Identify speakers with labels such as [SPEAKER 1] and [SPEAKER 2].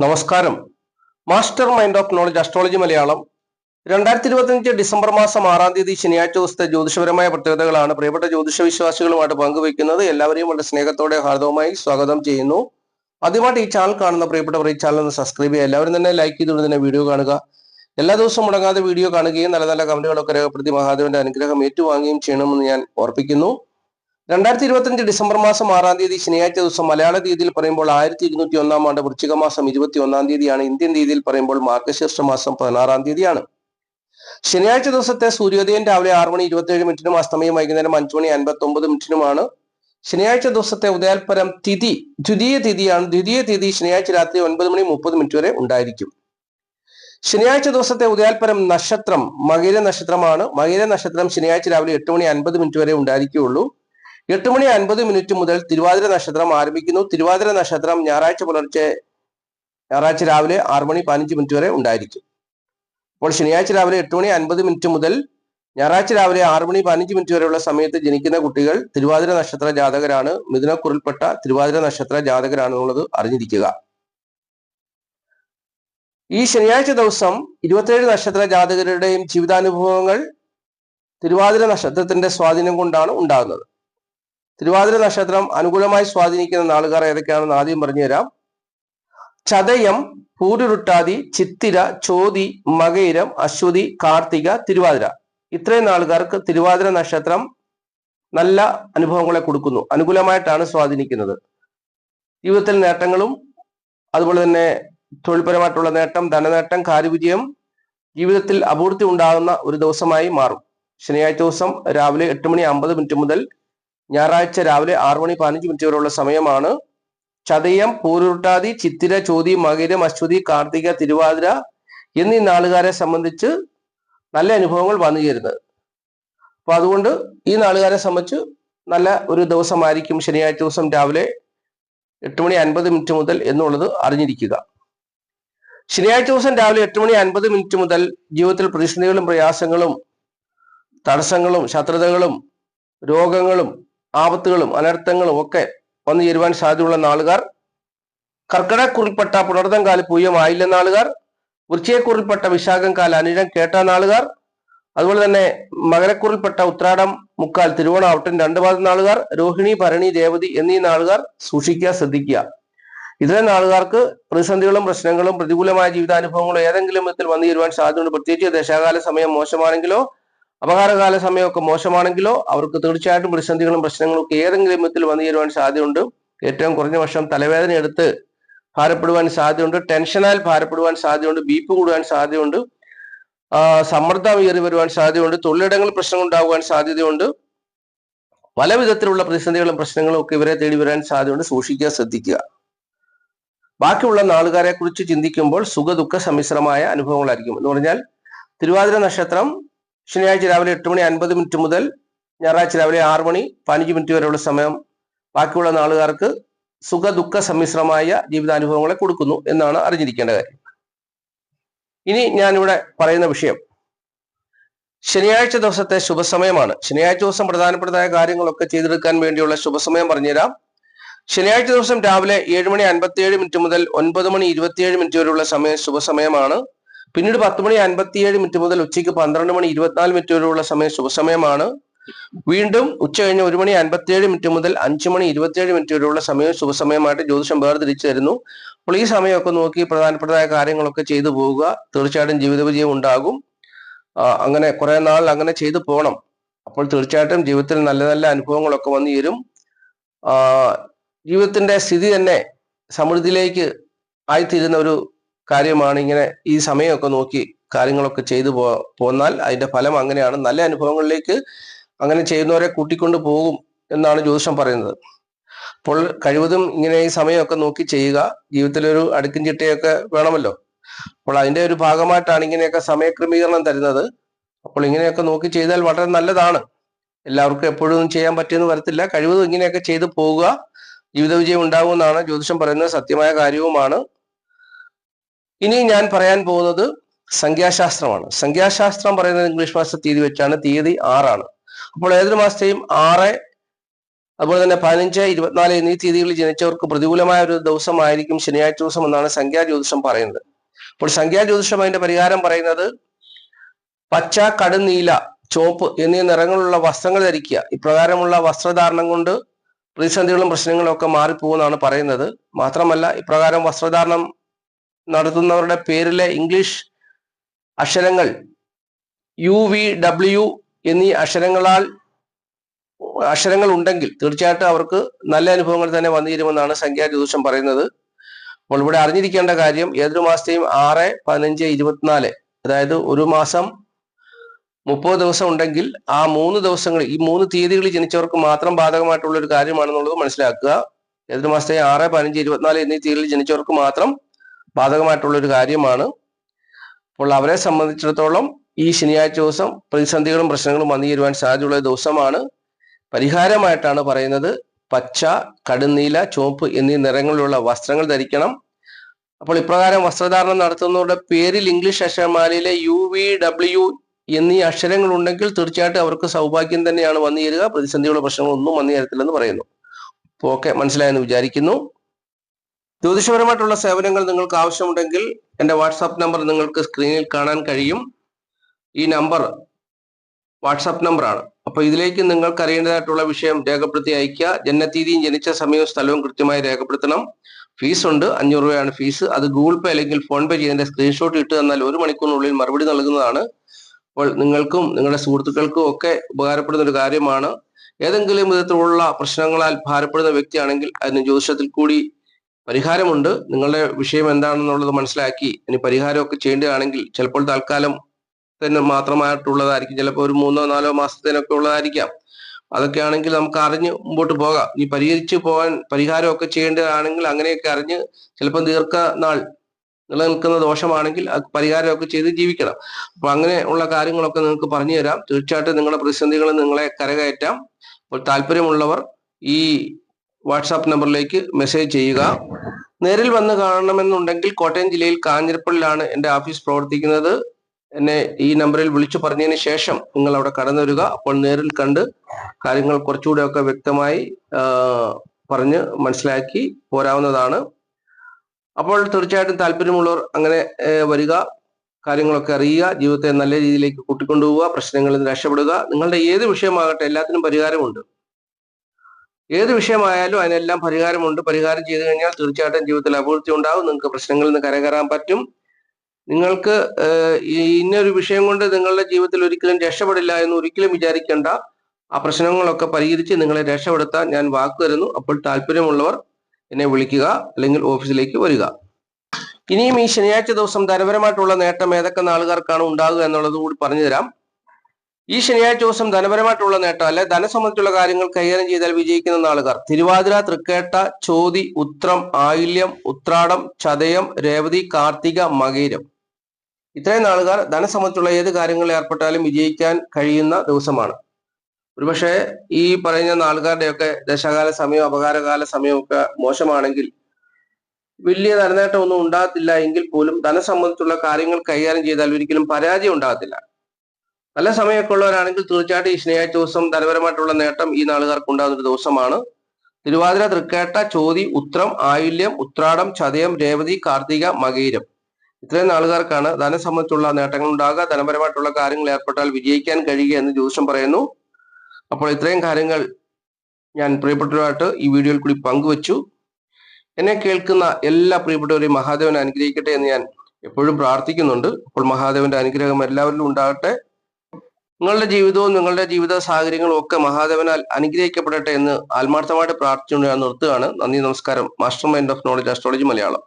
[SPEAKER 1] നമസ്കാരം. Master mind of knowledge astrology Malayalam. രണ്ടായിരത്തി ഇരുപത്തിയഞ്ച് ഡിസംബർ മാസം ആറാം തീയതി ശനിയാഴ്ച ദിവസത്തെ ജ്യോതിഷപരമായ പ്രത്യേകതകളാണ് പ്രിയപ്പെട്ട ജ്യോതിഷ വിശ്വാസികളുമായിട്ട് പങ്കുവയ്ക്കുന്നത്. എല്ലാവരെയും വളരെ സ്നേഹത്തോടെ ഹാർദവുമായി സ്വാഗതം ചെയ്യുന്നു. ആദ്യമായിട്ട് ഈ ചാനൽ കാണുന്ന പ്രിയപ്പെട്ടവർ ഈ ചാനൽ ഒന്ന് സബ്സ്ക്രൈബ് ചെയ്യുക. എല്ലാവരും തന്നെ ലൈക്ക് ചെയ്തുകൊണ്ട് തന്നെ വീഡിയോ കാണുക. എല്ലാ ദിവസവും മുടങ്ങാതെ വീഡിയോ കാണുകയും നല്ല നല്ല കമന്റുകളൊക്കെ രേഖപ്പെടുത്തി മഹാദേവന്റെ അനുഗ്രഹം ഏറ്റുവാങ്ങുകയും ചെയ്യണമെന്ന് ഞാൻ ഓർപ്പിക്കുന്നു. രണ്ടായിരത്തി ഇരുപത്തിയഞ്ച് ഡിസംബർ മാസം ആറാം തീയതി ശനിയാഴ്ച ദിവസം മലയാള തീയതിയിൽ പറയുമ്പോൾ ആയിരത്തി ഇരുന്നൂറ്റി ഒന്നാം ആണ്ട് വൃശ്ചിക മാസം ഇരുപത്തി ഒന്നാം തീയതിയാണ് ഇന്ത്യൻ തീയതിയിൽ പറയുമ്പോൾ മാർഗശീർഷ മാസം പതിനാറാം തീയതിയാണ്. ശനിയാഴ്ച ദിവസത്തെ സൂര്യോദയം രാവിലെ ആറ് മണി ഇരുപത്തിയേഴ് മിനിറ്റിനും അസ്തമയം വൈകുന്നേരം അഞ്ചു മണി അൻപത്തി ഒമ്പത് മിനിറ്റിനുമാണ്. ശനിയാഴ്ച ദിവസത്തെ ഉദയാൽപരം തിഥി ദ്വിതീയ തിഥിയാണ്. ദ്വിതീയ തിഥി ശനിയാഴ്ച രാത്രി ഒൻപത് മണി മുപ്പത് മിനിറ്റ് വരെ ഉണ്ടായിരിക്കും. ശനിയാഴ്ച ദിവസത്തെ ഉദയാൽപരം നക്ഷത്രം മകര നക്ഷത്രമാണ്. മകര നക്ഷത്രം ശനിയാഴ്ച രാവിലെ എട്ട് മണി അൻപത് മിനിറ്റ് വരെ ഉണ്ടായിരിക്കുകയുള്ളൂ. എട്ട് മണി അൻപത് മിനിറ്റ് മുതൽ തിരുവാതിര നക്ഷത്രം ആരംഭിക്കുന്നു. തിരുവാതിര നക്ഷത്രം ഞായറാഴ്ച പുലർച്ചെ ഞായറാഴ്ച രാവിലെ ആറ് മണി പതിനഞ്ച് മിനിറ്റ് വരെ ഉണ്ടായിരിക്കും. അപ്പോൾ ശനിയാഴ്ച രാവിലെ എട്ട് മണി അൻപത് മിനിറ്റ് മുതൽ ഞായറാഴ്ച രാവിലെ ആറ് മണി പതിനഞ്ച് മിനിറ്റ് വരെയുള്ള സമയത്ത് ജനിക്കുന്ന കുട്ടികൾ തിരുവാതിര നക്ഷത്ര ജാതകരാണ്. മിഥുനക്കുറിൽപ്പെട്ട തിരുവാതിര നക്ഷത്ര ജാതകരാണ് എന്നുള്ളത് അറിഞ്ഞിരിക്കുക. ഈ ശനിയാഴ്ച ദിവസം ഇരുപത്തേഴ് നക്ഷത്ര ജാതകരുടെയും ജീവിതാനുഭവങ്ങൾ തിരുവാതിര നക്ഷത്രത്തിന്റെ സ്വാധീനം കൊണ്ടാണ് ഉണ്ടാകുന്നത്. തിരുവാതിര നക്ഷത്രം അനുകൂലമായി സ്വാധീനിക്കുന്ന നാളുകാർ ഏതൊക്കെയാണെന്ന് ആദ്യം പറഞ്ഞു തരാം ചതയം പൂരുരുട്ടാതി ചിത്തിര ചോതി മകയിരം അശ്വതി കാർത്തിക തിരുവാതിര. ഇത്രയും നാളുകാർക്ക് തിരുവാതിര നക്ഷത്രം നല്ല അനുഭവങ്ങളെ കൊടുക്കുന്നു. അനുകൂലമായിട്ടാണ് സ്വാധീനിക്കുന്നത്. ജീവിതത്തിൽ നേട്ടങ്ങളും അതുപോലെ തന്നെ തൊഴിൽപരമായിട്ടുള്ള നേട്ടം ധനനേട്ടം കാര്യവിജയം ജീവിതത്തിൽ അപൂർത്തി ഉണ്ടാകുന്ന ഒരു ദിവസമായി മാറും. ശനിയാഴ്ച ദിവസം രാവിലെ എട്ട് മണി അമ്പത് മിനിറ്റ് മുതൽ ഞായറാഴ്ച രാവിലെ ആറു മണി പതിനഞ്ച് മിനിറ്റ് വരെയുള്ള സമയമാണ്. ചതയം പൂരുരുട്ടാതി ചിത്തിര ചോതി മകരം അശ്വതി കാർത്തിക തിരുവാതിര എന്നീ നാളുകാരെ സംബന്ധിച്ച് നല്ല അനുഭവങ്ങൾ വന്നു ചേരുന്നത്. അപ്പൊ അതുകൊണ്ട് ഈ നാളുകാരെ സംബന്ധിച്ച് നല്ല ഒരു ദിവസമായിരിക്കും ശനിയാഴ്ച ദിവസം രാവിലെ എട്ട് മണി അൻപത് മിനിറ്റ് മുതൽ എന്നുള്ളത് അറിഞ്ഞിരിക്കുക. ശനിയാഴ്ച ദിവസം രാവിലെ എട്ട് മണി അൻപത് മിനിറ്റ് മുതൽ ജീവിതത്തിൽ പ്രതിസന്ധികളും പ്രയാസങ്ങളും തടസ്സങ്ങളും ശത്രുതകളും രോഗങ്ങളും ആപത്തുകളും അനർത്ഥങ്ങളും ഒക്കെ വന്നു ചേരുവാൻ സാധ്യതയുള്ള നാളുകാർ കർക്കിടക്കുറിൽപ്പെട്ട പുണർദം കാൽ പൂയമായില്ല നാളുകാർ വൃശ്ചയക്കുറിൽപ്പെട്ട വിശാഖം കാല അനിഴം കേട്ട നാളുകാർ അതുപോലെ തന്നെ മകരക്കുറിൽപ്പെട്ട ഉത്രാടം മുക്കാൽ തിരുവോണാവട്ടൻ രണ്ട് പാദം നാളുകാർ രോഹിണി ഭരണി ദേവതി എന്നീ നാളുകാർ സൂക്ഷിക്കുക ശ്രദ്ധിക്കുക. ഇത്തരം നാളുകാർക്ക് പ്രതിസന്ധികളും പ്രശ്നങ്ങളും പ്രതികൂലമായ ജീവിതാനുഭവങ്ങളും ഏതെങ്കിലും വിധത്തിൽ വന്നു ചേരുവാൻ സാധ്യതയുണ്ട്. പ്രത്യേകിച്ച് ദശാകാല സമയം മോശമാണെങ്കിലോ അപകാരകാല സമയമൊക്കെ മോശമാണെങ്കിലോ അവർക്ക് തീർച്ചയായിട്ടും പ്രതിസന്ധികളും പ്രശ്നങ്ങളും ഒക്കെ ഏതെങ്കിലും വിധത്തിൽ വന്നു ചേരുവാൻ സാധ്യതയുണ്ട്. ഏറ്റവും കുറഞ്ഞ വർഷം തലവേദന എടുത്ത് ഭാരപ്പെടുവാൻ സാധ്യതയുണ്ട്. ടെൻഷനാൽ ഭാരപ്പെടുവാൻ സാധ്യതയുണ്ട്. ബി പി കൂടുവാൻ സാധ്യതയുണ്ട്. സമ്മർദ്ദം ഏറി വരുവാൻ സാധ്യതയുണ്ട്. തൊഴിലിടങ്ങളിൽ പ്രശ്നങ്ങൾ ഉണ്ടാകുവാൻ സാധ്യതയുണ്ട്. പല വിധത്തിലുള്ള പ്രതിസന്ധികളും പ്രശ്നങ്ങളും ഒക്കെ ഇവരെ തേടി വരാൻ സാധ്യതയുണ്ട്. സൂക്ഷിക്കുക ശ്രദ്ധിക്കുക. ബാക്കിയുള്ള നാളുകാരെ കുറിച്ച് ചിന്തിക്കുമ്പോൾ സുഖ ദുഃഖ സമ്മിശ്രമായ അനുഭവങ്ങളായിരിക്കും. എന്ന് പറഞ്ഞാൽ തിരുവാതിര നക്ഷത്രം ശനിയാഴ്ച രാവിലെ എട്ട് മണി അൻപത് മിനിറ്റ് മുതൽ ഞായറാഴ്ച രാവിലെ ആറ് മണി പതിനഞ്ച് മിനിറ്റ് വരെയുള്ള സമയം ബാക്കിയുള്ള നാളുകാർക്ക് സുഖ ദുഃഖ സമ്മിശ്രമായ ജീവിതാനുഭവങ്ങളെ കൊടുക്കുന്നു എന്നാണ് അറിഞ്ഞിരിക്കേണ്ട കാര്യം. ഇനി ഞാനിവിടെ പറയുന്ന വിഷയം. ശനിയാഴ്ച ദിവസത്തെ ശുഭസമയമാണ്. ശനിയാഴ്ച ദിവസം പ്രധാനപ്പെട്ടതായ കാര്യങ്ങളൊക്കെ ചെയ്തെടുക്കാൻ വേണ്ടിയുള്ള ശുഭസമയം പറഞ്ഞുതരാം. ശനിയാഴ്ച ദിവസം രാവിലെ ഏഴ് മണി അൻപത്തിയേഴ് മിനിറ്റ് മുതൽ ഒൻപത് മണി ഇരുപത്തിയേഴ് മിനിറ്റ് വരെയുള്ള സമയം ശുഭസമയമാണ്. പിന്നീട് പത്ത് മണി അൻപത്തിയേഴ് മിനിറ്റ് മുതൽ ഉച്ചയ്ക്ക് പന്ത്രണ്ട് മണി ഇരുപത്തിനാല് മിനിറ്റ് വരെയുള്ള സമയം ശുഭസമയമാണ്. വീണ്ടും ഉച്ച കഴിഞ്ഞ് ഒരു മണി അൻപത്തിയേഴ് മിനിറ്റ് മുതൽ അഞ്ച് മണി ഇരുപത്തിയേഴ് മിനിറ്റ് വരെയുള്ള സമയം ശുഭസമയമായിട്ട് ജ്യോതിഷം വേർതിരിച്ചു തരുന്നു. അപ്പോൾ ഈ സമയമൊക്കെ നോക്കി പ്രധാനപ്പെട്ടതായ കാര്യങ്ങളൊക്കെ ചെയ്തു പോവുക. തീർച്ചയായിട്ടും ജീവിത വിജയം ഉണ്ടാകും അങ്ങനെ കുറെ നാൾ അങ്ങനെ ചെയ്തു പോകണം അപ്പോൾ തീർച്ചയായിട്ടും ജീവിതത്തിൽ നല്ല നല്ല അനുഭവങ്ങളൊക്കെ വന്നു തരും ജീവിതത്തിന്റെ സ്ഥിതി തന്നെ സമൃദ്ധിയിലേക്ക് ആയിത്തീരുന്ന ഒരു കാര്യമാണ് ഇങ്ങനെ ഈ സമയമൊക്കെ നോക്കി കാര്യങ്ങളൊക്കെ ചെയ്തു പോ പോന്നാൽ അതിന്റെ ഫലം അങ്ങനെയാണ്. നല്ല അനുഭവങ്ങളിലേക്ക് അങ്ങനെ ചെയ്യുന്നവരെ കൂട്ടിക്കൊണ്ട് പോകും എന്നാണ് ജ്യോതിഷം പറയുന്നത്. അപ്പോൾ കഴിവതും ഇങ്ങനെ ഈ സമയമൊക്കെ നോക്കി ചെയ്യുക ജീവിതത്തിലൊരു അടുക്കും ചിട്ടയൊക്കെ വേണമല്ലോ. അപ്പോൾ അതിന്റെ ഒരു ഭാഗമായിട്ടാണ് ഇങ്ങനെയൊക്കെ സമയക്രമീകരണം തരുന്നത്. അപ്പോൾ ഇങ്ങനെയൊക്കെ നോക്കി ചെയ്താൽ വളരെ നല്ലതാണ്. എല്ലാവർക്കും എപ്പോഴും ചെയ്യാൻ പറ്റിയെന്ന് വരത്തില്ല. കഴിവതും ഇങ്ങനെയൊക്കെ ചെയ്തു പോവുക ജീവിത വിജയം ഉണ്ടാകുമെന്നാണ് ജ്യോതിഷം പറയുന്നത്. സത്യമായ കാര്യവുമാണ്. ഇനി ഞാൻ പറയാൻ പോകുന്നത് സംഖ്യാശാസ്ത്രമാണ്. സംഖ്യാശാസ്ത്രം പറയുന്നത് ഇംഗ്ലീഷ് മാസ തീയതി വെച്ചാണ്. തീയതി ആറാണ്. അപ്പോൾ ഏതൊരു മാസത്തെയും ആറ് അതുപോലെ തന്നെ പതിനഞ്ച് ഇരുപത്തിനാല് എന്നീ തീയതികളിൽ ജനിച്ചവർക്ക് പ്രതികൂലമായ ഒരു ദിവസമായിരിക്കും ശനിയാഴ്ച ദിവസം എന്നാണ് സംഖ്യാ ജ്യോതിഷം പറയുന്നത്. അപ്പോൾ സംഖ്യാ ജ്യോതിഷം അതിന്റെ പരിഹാരം പറയുന്നത് പച്ച കടുനീല ചോപ്പ് എന്നീ നിറങ്ങളുള്ള വസ്ത്രങ്ങൾ ധരിക്കുക. ഇപ്രകാരമുള്ള വസ്ത്രധാരണം കൊണ്ട് പ്രതിസന്ധികളും പ്രശ്നങ്ങളും ഒക്കെ മാറിപ്പോകുമെന്നാണ് പറയുന്നത്. മാത്രമല്ല ഇപ്രകാരം വസ്ത്രധാരണം നടത്തുന്നവരുടെ പേരിലെ ഇംഗ്ലീഷ് അക്ഷരങ്ങൾ യു വി ഡബ്ല്യു എന്നീ അക്ഷരങ്ങളാൽ അക്ഷരങ്ങൾ ഉണ്ടെങ്കിൽ തീർച്ചയായിട്ടും അവർക്ക് നല്ല അനുഭവങ്ങൾ തന്നെ വന്നിരുമെന്നാണ് സംഖ്യാ ജ്യോതിഷം പറയുന്നത്. അപ്പോൾ ഇവിടെ അറിഞ്ഞിരിക്കേണ്ട കാര്യം ഏതൊരു മാസത്തെയും ആറ് പതിനഞ്ച് ഇരുപത്തിനാല് അതായത് ഒരു മാസം മുപ്പത് ദിവസം ഉണ്ടെങ്കിൽ ആ മൂന്ന് ദിവസങ്ങൾ ഈ മൂന്ന് തീയതികളിൽ ജനിച്ചവർക്ക് മാത്രം ബാധകമായിട്ടുള്ള ഒരു കാര്യമാണെന്നുള്ളത് മനസ്സിലാക്കുക. ഏതൊരു മാസത്തെ ആറ് പതിനഞ്ച് ഇരുപത്തിനാല് എന്നീ തീയതികളിൽ ജനിച്ചവർക്ക് മാത്രം ബാധകമായിട്ടുള്ള ഒരു കാര്യമാണ്. അപ്പോൾ അവരെ സംബന്ധിച്ചിടത്തോളം ഈ ശനിയാഴ്ച ദിവസം പ്രതിസന്ധികളും പ്രശ്നങ്ങളും വന്നു സാധ്യതയുള്ള ദിവസമാണ്. പരിഹാരമായിട്ടാണ് പറയുന്നത് പച്ച കടുന്നീല ചുവപ്പ് എന്നീ നിറങ്ങളിലുള്ള വസ്ത്രങ്ങൾ ധരിക്കണം. അപ്പോൾ ഇപ്രകാരം വസ്ത്രധാരണം നടത്തുന്നവരുടെ പേരിൽ ഇംഗ്ലീഷ് അക്ഷരമാലയിലെ യു വി ഡബ്ല്യു എന്നീ അക്ഷരങ്ങൾ ഉണ്ടെങ്കിൽ തീർച്ചയായിട്ടും അവർക്ക് സൗഭാഗ്യം തന്നെയാണ് വന്നു ചേരുക പ്രതിസന്ധിയുള്ള പ്രശ്നങ്ങളൊന്നും വന്നു ചേരത്തില്ലെന്ന് പറയുന്നു. അപ്പോൾ ഓക്കെ മനസ്സിലായെന്ന് വിചാരിക്കുന്നു. ജ്യോതിഷപരമായിട്ടുള്ള സേവനങ്ങൾ നിങ്ങൾക്ക് ആവശ്യമുണ്ടെങ്കിൽ എന്റെ വാട്സാപ്പ് നമ്പർ നിങ്ങൾക്ക് സ്ക്രീനിൽ കാണാൻ കഴിയും. ഈ നമ്പർ വാട്സാപ്പ് നമ്പറാണ്. അപ്പൊ ഇതിലേക്ക് നിങ്ങൾക്ക് അറിയേണ്ടതായിട്ടുള്ള വിഷയം രേഖപ്പെടുത്തി അയക്കുക ജനനത്തീതിയും ജനിച്ച സമയവും സ്ഥലവും കൃത്യമായി രേഖപ്പെടുത്തണം. ഫീസ് ഉണ്ട് അഞ്ഞൂറ് രൂപയാണ് ഫീസ്. അത് ഗൂഗിൾ പേ അല്ലെങ്കിൽ ഫോൺ പേ ചെയ്തതിന്റെ സ്ക്രീൻഷോട്ട് ഇട്ട് തന്നാൽ ഒരു മണിക്കൂറിനുള്ളിൽ മറുപടി നൽകുന്നതാണ്. അപ്പോൾ നിങ്ങൾക്കും നിങ്ങളുടെ സുഹൃത്തുക്കൾക്കും ഒക്കെ ഉപകാരപ്പെടുന്ന ഒരു കാര്യമാണ്. ഏതെങ്കിലും വിധത്തിലുള്ള പ്രശ്നങ്ങളാൽ ഭാരപ്പെടുന്ന വ്യക്തിയാണെങ്കിൽ അതിന് ജ്യോതിഷത്തിൽ കൂടി പരിഹാരമുണ്ട്. നിങ്ങളുടെ വിഷയം എന്താണെന്നുള്ളത് മനസ്സിലാക്കി ഇനി പരിഹാരമൊക്കെ ചെയ്യേണ്ടതാണെങ്കിൽ ചിലപ്പോൾ തൽക്കാലം തന്നെ മാത്രമായിട്ടുള്ളതായിരിക്കും. ചിലപ്പോൾ ഒരു മൂന്നോ നാലോ മാസത്തിനൊക്കെ ഉള്ളതായിരിക്കാം. അതൊക്കെ ആണെങ്കിൽ നമുക്ക് അറിഞ്ഞ് മുമ്പോട്ട് പോകാം. ഈ പരിഹരിച്ച് പോകാൻ പരിഹാരമൊക്കെ ചെയ്യേണ്ടതാണെങ്കിൽ അങ്ങനെയൊക്കെ അറിഞ്ഞ് ചിലപ്പോൾ ദീർഘനാൾ നിലനിൽക്കുന്ന ദോഷമാണെങ്കിൽ അത് പരിഹാരമൊക്കെ ചെയ്ത് ജീവിക്കണം. അപ്പൊ അങ്ങനെ ഉള്ള കാര്യങ്ങളൊക്കെ നിങ്ങൾക്ക് പറഞ്ഞു തരാം തീർച്ചയായിട്ടും നിങ്ങളുടെ പ്രതിസന്ധികൾ നിങ്ങളെ കരകയറ്റാം. അപ്പോൾ താല്പര്യമുള്ളവർ ഈ വാട്സാപ്പ് നമ്പറിലേക്ക് മെസ്സേജ് ചെയ്യുക. നേരിൽ വന്ന് കാണണമെന്നുണ്ടെങ്കിൽ കോട്ടയം ജില്ലയിൽ കാഞ്ഞിരപ്പള്ളിലാണ് എന്റെ ഓഫീസ് പ്രവർത്തിക്കുന്നത്. എന്നെ ഈ നമ്പറിൽ വിളിച്ചു പറഞ്ഞതിന് ശേഷം നിങ്ങൾ അവിടെ കടന്നു വരിക അപ്പോൾ നേരിൽ കണ്ട് കാര്യങ്ങൾ കുറച്ചുകൂടെ ഒക്കെ വ്യക്തമായി പറഞ്ഞ് മനസ്സിലാക്കി പോരാവുന്നതാണ്. അപ്പോൾ തീർച്ചയായിട്ടും താല്പര്യമുള്ളവർ അങ്ങനെ വരിക. കാര്യങ്ങളൊക്കെ അറിയുക. ജീവിതത്തെ നല്ല രീതിയിലേക്ക് കൂട്ടിക്കൊണ്ടുപോവുക. പ്രശ്നങ്ങളിൽ നിന്ന് രക്ഷപ്പെടുക. നിങ്ങളുടെ ഏത് വിഷയമാകട്ടെ എല്ലാത്തിനും പരിഹാരമുണ്ട്. ഏത് വിഷയമായാലും അതിനെല്ലാം പരിഹാരമുണ്ട്. പരിഹാരം ചെയ്തു കഴിഞ്ഞാൽ തീർച്ചയായിട്ടും ജീവിതത്തിൽ അഭിവൃദ്ധി ഉണ്ടാവും. നിങ്ങൾക്ക് പ്രശ്നങ്ങളിൽ നിന്ന് കരകയറാൻ പറ്റും. നിങ്ങൾക്ക് ഇന്നൊരു വിഷയം കൊണ്ട് നിങ്ങളുടെ ജീവിതത്തിൽ ഒരിക്കലും രക്ഷപ്പെടില്ല എന്ന് ഒരിക്കലും വിചാരിക്കേണ്ട. ആ പ്രശ്നങ്ങളൊക്കെ പരിഹരിച്ച് നിങ്ങളെ രക്ഷപ്പെടുത്താൻ ഞാൻ വാക്ക് തരുന്നു. അപ്പോൾ താല്പര്യമുള്ളവർ എന്നെ വിളിക്കുക അല്ലെങ്കിൽ ഓഫീസിലേക്ക് വരിക. ഇനിയും ഈ ശനിയാഴ്ച ദിവസം ധനപരമായിട്ടുള്ള നേട്ടം ഏതൊക്കെ നാളുകാർക്കാണ് ഉണ്ടാകുക എന്നുള്ളത് കൂടി പറഞ്ഞു തരാം ഈ ശനിയാഴ്ച ദിവസം ധനപരമായിട്ടുള്ള നേട്ടം അല്ലെ ധന സംബന്ധിച്ചുള്ള കാര്യങ്ങൾ കൈകാര്യം ചെയ്താൽ വിജയിക്കുന്ന നാളുകാർ. തിരുവാതിര തൃക്കേട്ട ചോതി ഉത്രം ആയില്യം ഉത്രാടം ചതയം രേവതി കാർത്തിക മകീരം. ഇത്രയും നാളുകാർ ധന സംബന്ധിച്ചുള്ള ഏത് കാര്യങ്ങളിൽ ഏർപ്പെട്ടാലും വിജയിക്കാൻ കഴിയുന്ന ദിവസമാണ്. ഒരുപക്ഷെ ഈ പറയുന്ന നാളുകാരുടെയൊക്കെ ദശകാല സമയം അപകാരകാല സമയമൊക്കെ മോശമാണെങ്കിൽ വലിയ ധനനേട്ടമൊന്നും ഉണ്ടാകത്തില്ല എങ്കിൽ പോലും ധന സംബന്ധിച്ചുള്ള കാര്യങ്ങൾ കൈകാര്യം ചെയ്താൽ ഒരിക്കലും പരാജയം ഉണ്ടാകത്തില്ല. നല്ല സമയമൊക്കെ ഉള്ളവരാണെങ്കിൽ തീർച്ചയായിട്ടും ഈ ശനിയാഴ്ച ദിവസം ധനപരമായിട്ടുള്ള നേട്ടം ഈ നാളുകാർക്ക് ഉണ്ടാകുന്ന ഒരു ദിവസമാണ്. തിരുവാതിര തൃക്കേട്ട ചോതി ഉത്രം ആയുല്യം ഉത്രാടം ചതയം രേവതി കാർത്തിക മകീരം ഇത്രയും നാളുകാർക്കാണ് ധനം സംബന്ധിച്ചുള്ള നേട്ടങ്ങൾ ഉണ്ടാകുക ധനപരമായിട്ടുള്ള കാര്യങ്ങൾ ഏർപ്പെട്ടാൽ വിജയിക്കാൻ കഴിയുക എന്ന് ജ്യോതിഷം പറയുന്നു. അപ്പോൾ ഇത്രയും കാര്യങ്ങൾ ഞാൻ പ്രിയപ്പെട്ടവരായിട്ട് ഈ വീഡിയോയിൽ കൂടി പങ്കുവച്ചു. എന്നെ കേൾക്കുന്ന എല്ലാ പ്രിയപ്പെട്ടവരെയും മഹാദേവൻ അനുഗ്രഹിക്കട്ടെ എന്ന് ഞാൻ എപ്പോഴും പ്രാർത്ഥിക്കുന്നുണ്ട്. അപ്പോൾ മഹാദേവന്റെ അനുഗ്രഹം എല്ലാവരിലും ഉണ്ടാകട്ടെ. നിങ്ങളുടെ ജീവിതവും നിങ്ങളുടെ ജീവിത സാഹചര്യങ്ങളും ഒക്കെ മഹാദേവനാൽ അനുഗ്രഹിക്കപ്പെടട്ടെ എന്ന് ആത്മാർത്ഥമായിട്ട് പ്രാർത്ഥിച്ചുകൊണ്ട് ഞാൻ നിർത്തുകയാണ്. നന്ദി നമസ്കാരം. Master mind of knowledge astrology Malayalam